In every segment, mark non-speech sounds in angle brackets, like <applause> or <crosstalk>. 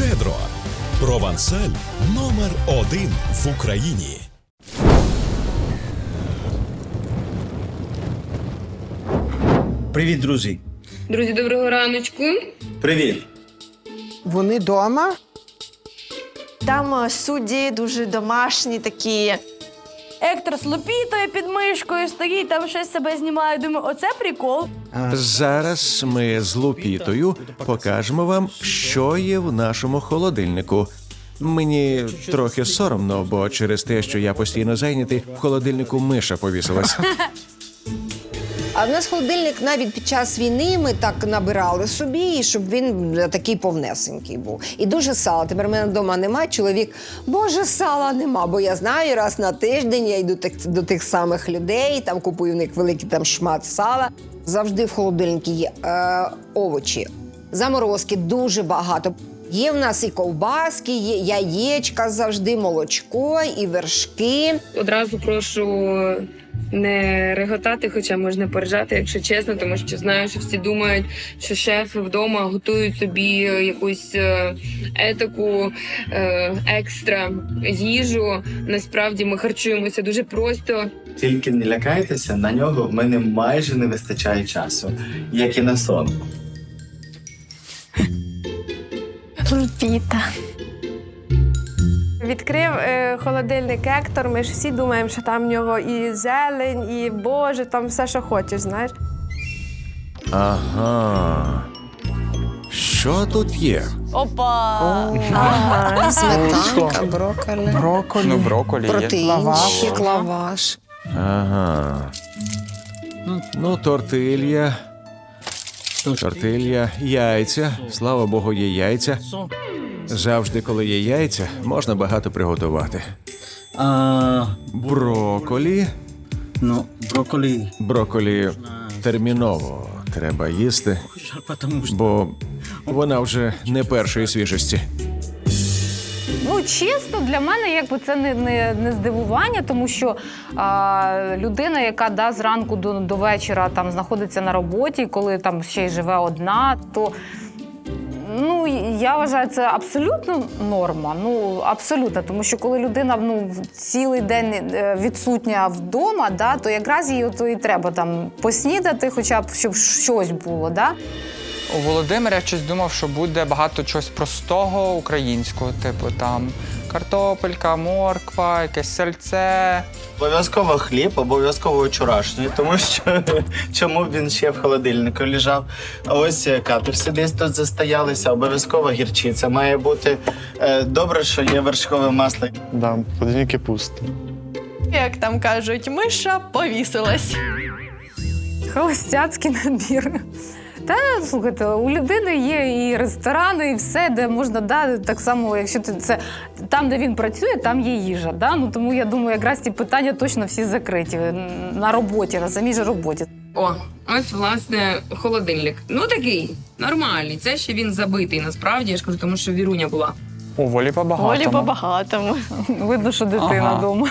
Щедро. Провансаль номер один в Україні. Привіт, друзі. Друзі, доброго раночку. Привіт. Вони вдома? Там судді дуже домашні такі. Ектор з лопітою під мишкою стоїть, там щось себе знімає. Думаю, оце прикол. Зараз ми з Лупітою покажемо вам, що є в нашому холодильнику. Мені трохи соромно, бо через те, що я постійно зайнятий, в холодильнику миша повісилась. <laughs> А в нас холодильник навіть під час війни ми так набирали собі, щоб він е, такий повнесенький був. І дуже сала. Тепер в мене вдома немає. Чоловік, боже, сала нема. Бо я знаю, раз на тиждень я йду тих- до тих самих людей, там купую в них великий там шмат сала. Завжди в холодильнику є е, овочі, заморозки дуже багато. Є в нас і ковбаски, є яєчка завжди, молочко, і вершки. Одразу прошу не реготати, хоча можна поржати, якщо чесно, тому що знаю, що всі думають, що шефи вдома готують собі якусь е, етику е, екстра їжу. Насправді ми харчуємося дуже просто. Тільки не лякайтеся, на нього в мене майже не вистачає часу, як і на сон. Лопіта. Відкрив е, холодильник Ектор. Ми ж всі думаємо, що там в нього і зелень, і боже, там все, що хочеш, знаєш. Ага. Що тут є? Опа! Ага, сметанка, брокколі. Брокколі. Ну, брокколі є. Протеїнчик, лаваш. Ага. Ну, тортилья. Тортилья, яйця. Слава Богу, є яйця. Завжди, коли є яйця, можна багато приготувати. А, Броколі. ну, брокколі. Броколі терміново треба їсти, бо вона вже не першої свіжості. Ну, чесно, для мене якби це не, не, не здивування, тому що а, людина, яка да, зранку до, до вечора там знаходиться на роботі, коли там ще й живе одна, то ну я вважаю, це абсолютно норма. Ну абсолютно, тому що коли людина ну цілий день е, відсутня вдома, да, то якраз її то і треба там поснідати, хоча б щоб щось було. Да? У Володимира я щось думав, що буде багато чогось простого українського, типу там картопелька, морква, якесь сальце. Обов'язково хліб, обов'язково вчорашній, тому що <laughs> чому б він ще в холодильнику лежав. А ось е, каперси десь тут застоялися, обов'язково гірчиця має бути. Е, Добре, що є вершкове масло. Да, холодильники пусто. Як там кажуть, миша повісилась. Холостяцький набір. Та слухайте, у людини є і ресторани, і все, де можна да, так само, якщо ти це там, де він працює, там є їжа. Да? Ну тому я думаю, якраз ці питання точно всі закриті на роботі, на самій же роботі. О, ось власне холодильник. Ну такий нормальний. Це ще він забитий. Насправді я ж кажу, тому що віруня була. У волі побагато. Волі по-багатому. Видно, що дитина Ага.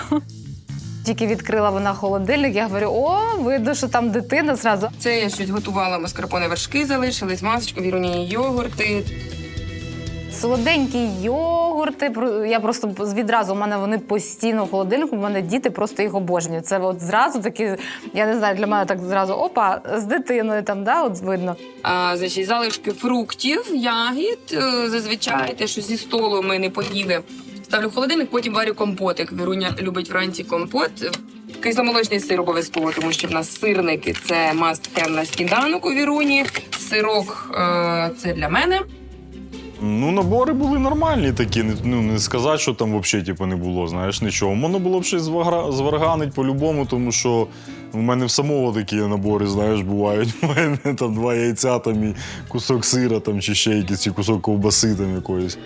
Тільки відкрила вона холодильник, я говорю: о, видно, що там дитина зразу. Це я щось готувала маскарпоне вершки, залишились, масочку, віруні йогурти. Солоденькі йогурти. Я просто відразу у мене вони постійно в холодильнику. У мене діти просто їх обожнюють. Це от зразу такі, я не знаю, для мене так зразу опа, з дитиною там, да, от видно. А, значить, залишки фруктів, ягід, е, зазвичай те, що зі столу ми не поїли. Ставлю в холодильник, потім варю компотик. Віруня любить вранці компот. Кисломолочний сир обов'язково, тому що в нас сирники це маст прямо на сніданок у Віруні. Сирок е, це для мене. Ну, набори були нормальні такі. Ну, не сказати, що там взагалі типу, не було, знаєш, нічого. Можна було б щось зварганить по-любому, тому що в мене в самого такі набори, знаєш, бувають. <laughs> У мене там два яйця, там і кусок сира, там, чи ще якийсь чи кусок ковбаси там якоїсь.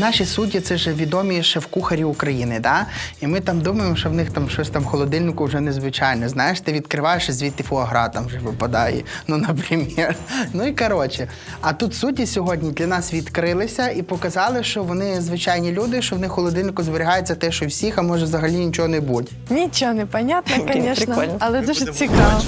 Наші судді це ж відомі шеф-кухарі України, да? І ми там думаємо, що в них там щось там в холодильнику вже незвичайне. Знаєш, ти відкриваєш і звідти фуагра там вже випадає. Ну, наприклад. <laughs> Ну і коротше. А тут судді сьогодні для нас відкрилися і показали, що вони звичайні люди, що в них в холодильнику зберігається те, що всіх, а може взагалі нічого не бути. Нічого не понятно, звісно, але дуже цікаво.